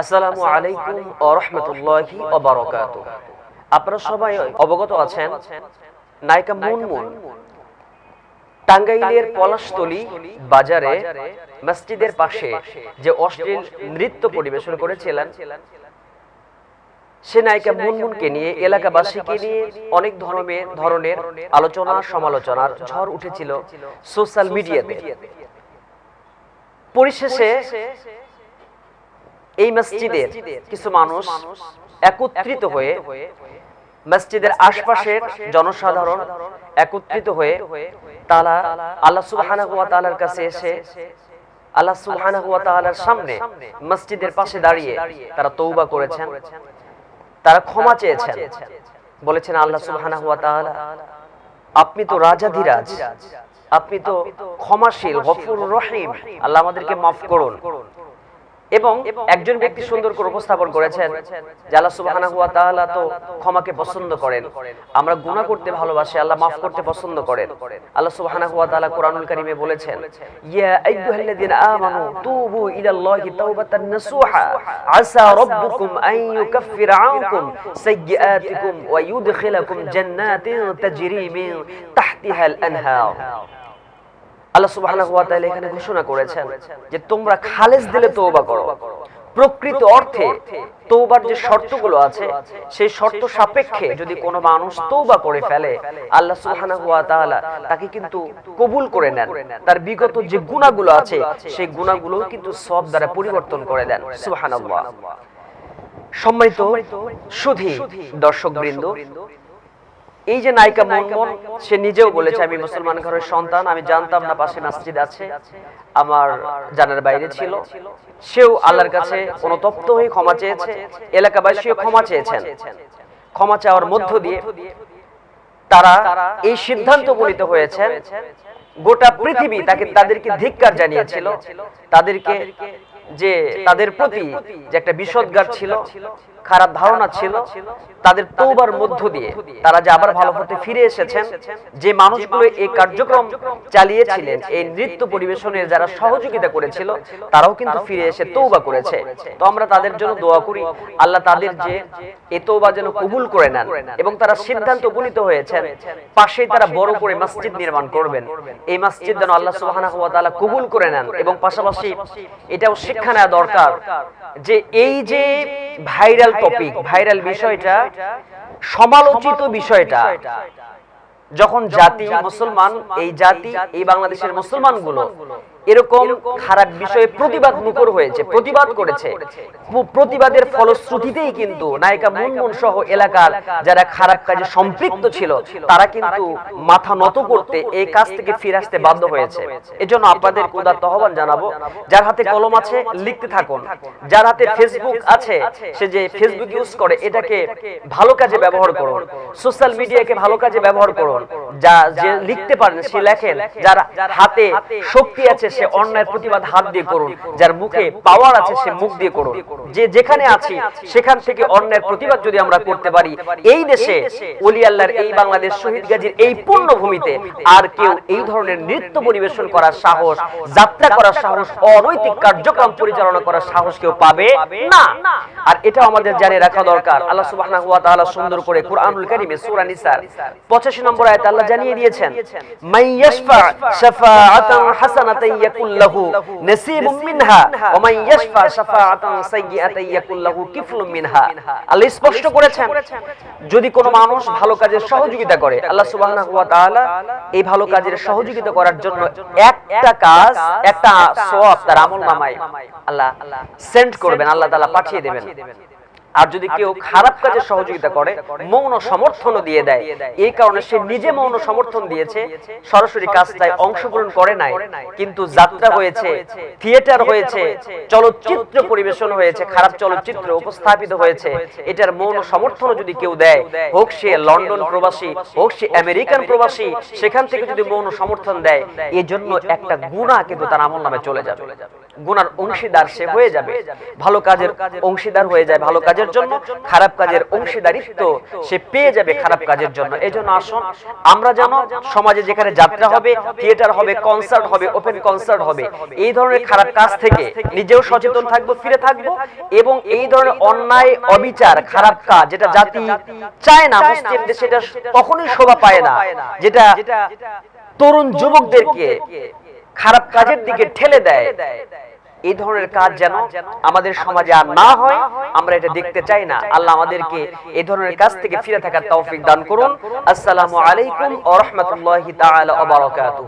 আসসালামু আলাইকুম ও রহমতুল্লাহি আপনারা সবাই অবগত আছেন, নায়িকা মুনমুন, টাঙ্গাইলের পলাশতলি বাজারে মসজিদের পাশে যে অশ্লীল নৃত্য পরিবেশন করেছিলেন, সে নায়িকা মুনমুনকে নিয়ে এলাকাবাসীকে নিয়ে অনেক ধরনের ধরনের আলোচনা, সমালোচনার ঝড় উঠেছিল সোশ্যাল মিডিয়াতে। পরিশেষে এই মসজিদের কিছু মানুষ একত্রিত হয়ে মসজিদের আশপাশের জনসাধারণ একত্রিত হয়ে তারা আল্লাহ তাআলার কাছে এসে আল্লাহ তাআলার সামনে মসজিদের পাশে দাঁড়িয়ে তারা তৌবা করেছেন। তারা ক্ষমা চেয়েছেন। বলেছেন, আল্লাহ তাআলা, আপনি তো রাজাধিরাজ। আপনি তো ক্ষমাশীল গফুর রহিম। আল্লাহ আমাদেরকে মাফ করুন। এবং একজন ব্যক্তি সুন্দর করে উপস্থাপন করেছেন যে আল্লাহ সুবহানাহু ওয়া তো ক্ষমাকে পছন্দ করেন। আমরা গুনাহ করতে ভালোবাসি আল্লাহ মাফ করতে পছন্দ করেন। আল্লাহ সুবহানাহু ওয়া তাআলা কোরআনুল কারীমে বলেছেন ইয়া আইয়ুহাল্লাযীনা আমানু তুবু ইলাল্লাহি তাওবাতান নাসুহা। আসা রাব্বুকুম আন ইউকাফফিরা আনকুম সাইয়্যাতিকুম ওয়া ইউদখিলাকুম জান্নাতিন তাজরি মিন তাহতিহাল আনহার আল্লাহ তাআলা এখানে ঘোষণা করেছেন যে তোমরা খালেস দিলে তওবা করো। প্রকৃত অর্থে তৌবার যে শর্তগুলো আছে, সেই শর্ত সাপেক্ষে যদি কোনো মানুষ তৌবা করে ফেলে, আল্লাহ সুবহানাহু ওয়া তাআলা তাকে কিন্তু কবুল করে নেন। তার বিগত যে গুনাহগুলো আছে, সেই গুনাহগুলোও কিন্তু সব দ্বারা পরিবর্তন করে দেন। সুবহানাল্লাহ। সম্মানিত সুধী দর্শকবৃন্দ এই যে নায়িকা মনমন সে নিজেও বলেছে আমি মুসলমান ঘরের সন্তান আমি জানতাম না পাশে মসজিদ আছে আমার জানার বাইরে ছিল। সেও আল্লাহর কাছে অনুতপ্ত হয়ে ক্ষমা চেয়েছে এলাকাবাসীও ক্ষমা চেয়েছেন। ক্ষমা চাওয়ার মধ্য দিয়ে তারা এই সিদ্ধান্ত উপনীত হয়েছেন। গোটা পৃথিবী তাকে তাদেরকে ধিক্কার জানিয়েছিল। তাদেরকে যে তাদের প্রতি যে একটা বিষদগার ছিল। খারাপ ধারণা ছিল, তাদের তৌবার মধ্য দিয়ে তারা যে আবার ভালো হতে ফিরে এসেছেন, যে মানুষগুলো এই কার্যক্রম চালিয়েছিলেন, এই নৃত্য পরিবেশনের যারা সহযোগিতা করেছিল, তারাও কিন্তু ফিরে এসে তৌবা করেছে। তো আমরা তাদের জন্য দোয়া করি, আল্লাহ তাদের যে এ তৌবা যেন কবুল করে নেন এবং তারা সিদ্ধান্ত উপনীত হয়েছেন, পাশেই তারা বড় করে মসজিদ নির্মাণ করবেন। এই মসজিদ যেন আল্লাহ তাআলা কবুল করে নেন এবং পাশাপাশি এটাও শিক্ষা নেওয়া দরকার যে এই যে ভাইরাল টপিক ভাইরাল বিষয়টা সমালোচিত বিষয়টা। যখন জাতি মুসলমান এই জাতি এই বাংলাদেশের মুসলমানগুলো এরকম খারাপ বিষয়ে প্রতিবাদ মুখর হয়েছে প্রতিবাদ করেছে। প্রতিবাদের ফলশ্রুতিতেই কিন্তু নায়িকা মুনমুন সহ এলাকার যারা খারাপ কাজে সম্পৃক্ত ছিল তারা কিন্তু মাথা নত করতে এই কাজ থেকে ফিরে আসতে বাধ্য হয়েছে। এজন্য আপনাদের উদার তহবান জানাব যার হাতে কলম আছে লিখতে থাকুন। যার হাতে ফেসবুক আছে সে যে ফেসবুক ইউজ করে এটাকে ভালো কাজে ব্যবহার করুন। সোশ্যাল মিডিয়াকে ভালো কাজে ব্যবহার করুন। যা যে লিখতে পারেন সে লেখেন যার হাতে শক্তি আছে সে অন্যায়ের প্রতিবাদ হাত দিয়ে করুন। যার মুখে পাওয়ার আছে সে মুখ দিয়ে করুন। যে যেখানে আছি সেখান থেকে অন্যায়ের প্রতিবাদ যদি আমরা করতে পারি এই দেশে ওলি আল্লাহর এই বাংলাদেশ শহীদ গাজীর এই পূর্ণ ভূমিতে আর কেউ এই ধরনের নৃত্য পরিবেশন করার সাহস যাত্রা করার সাহস অনৈতিক কার্যক্রম পরিচালনা করার সাহস কেউ পাবে? না। আর এটা আমাদের জানিয়ে রাখা দরকার। আল্লাহ সুবহানাহু ওয়া তাআলা সুন্দর করে কুরআনুল কারীমে সূরা নিসার 85 নম্বর আয়াতে আল্লাহ জানিয়ে দিয়েছেন মাই ইয়াশফা শাফাআতান হাসানাতান ইয়াকুল লাহু নাসিবুম মিনহা ওয়া মান ইয়াশফা শাফাআতান সাইয়্যাতান ইয়াকুল লাহু কিফলুম মিনহা। আল্লাহ স্পষ্ট করেছেন যদি কোনো মানুষ ভালো কাজের সহযোগিতা করে আল্লাহ সুবহানাহু ওয়া তাআলা এই ভালো কাজের সহযোগিতা করার জন্য একটা কাজ একটা সওয়াব তার আমলনামায় আল্লাহ সেন্ড করবেন আল্লাহ তাআলা পাঠিয়ে দেবেন। আর যদি কেউ খারাপ কাজে সহযোগিতা করে মৌন সমর্থনও দিয়ে দেয়। এই কারণে সে নিজে মৌন সমর্থন দিয়েছে সরাসরি কাজটায় অংশগ্রহণ করে নাই কিন্তু যাত্রা হয়েছে থিয়েটার হয়েছে চলচ্চিত্র পরিবেশন হয়েছে খারাপ চলচ্চিত্র উপস্থাপিত হয়েছে। এটার মৌন সমর্থনও যদি কেউ দেয় হোক সে লন্ডন প্রবাসী হোক সে আমেরিকান প্রবাসী সেখান থেকে যদি মৌন সমর্থন দেয় এই জন্য একটা গুণা কিন্তু তার আমল নামে চলে যাবে। গুনার অংশীদার সে হয়ে যাবে। ভালো কাজের অংশীদার হয়ে যায়। ভালো কাজের জন্য খারাপ কাজের অংশীদারিত্ব সে পেয়ে যাবে খারাপ কাজের জন্য। এই জন্য। আসুন আমরা যেন সমাজে যেখানে যাত্রা হবে থিয়েটার হবে কনসার্ট হবে ওপেন কনসার্ট হবে এই ধরনের খারাপ কাজ থেকে নিজেও সচেতন থাকব ফিরে থাকব এবং এই ধরনের অন্যায় অবিচার খারাপ কাজ যেটা জাতি চায় না মুসলিম দেশে এটা কখনোই শোভা পায় না। যেটা তরুণ যুবকদেরকে খারাপ কাজের দিকে ঠেলে দেয় এই ধরনের কাজ যেন আমাদের সমাজে আর না হয়, আমরা এটা দেখতে চাই না। আল্লাহ আমাদেরকে এই ধরনের কাজ থেকে ফিরে থাকার তৌফিক দান করুন। আসসালামু আলাইকুম ওয়া রাহমাতুল্লাহি তাআলা ওয়া বারাকাতুহু।